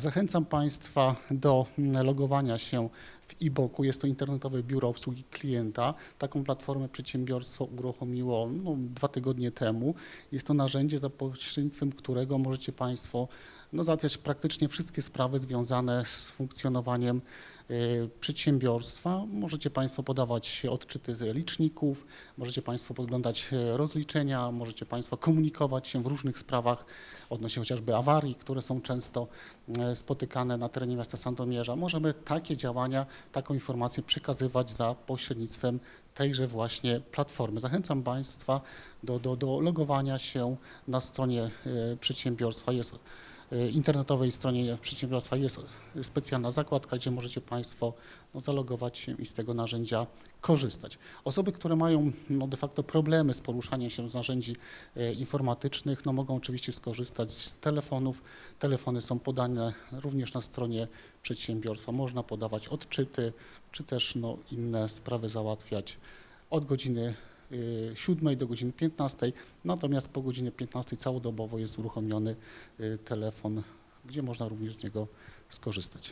Zachęcam Państwa do mm, logowania się w e-boku. Jest to internetowe biuro obsługi klienta. Taką platformę przedsiębiorstwo uruchomiło no, dwa tygodnie temu. Jest to narzędzie, za pośrednictwem którego możecie Państwo no, załatwiać praktycznie wszystkie sprawy związane z funkcjonowaniem przedsiębiorstwa. Możecie Państwo podawać odczyty liczników, możecie Państwo podglądać e, rozliczenia, możecie Państwo komunikować się w różnych sprawach odnośnie chociażby awarii, które są często e, spotykane na terenie miasta Sandomierza. Możemy takie działania, taką informację przekazywać za pośrednictwem tejże właśnie platformy. Zachęcam Państwa do, do, do logowania się na stronie e, przedsiębiorstwa. Jest internetowej stronie przedsiębiorstwa jest specjalna zakładka, gdzie możecie Państwo no, zalogować się i z tego narzędzia korzystać. Osoby, które mają no, de facto problemy z poruszaniem się z narzędzi e, informatycznych, no, mogą oczywiście skorzystać z telefonów. Telefony są podane również na stronie przedsiębiorstwa. Można podawać odczyty, czy też no, inne sprawy załatwiać od godziny 7 do godziny 15, natomiast po godzinie 15 całodobowo jest uruchomiony y, telefon, gdzie można również z niego skorzystać.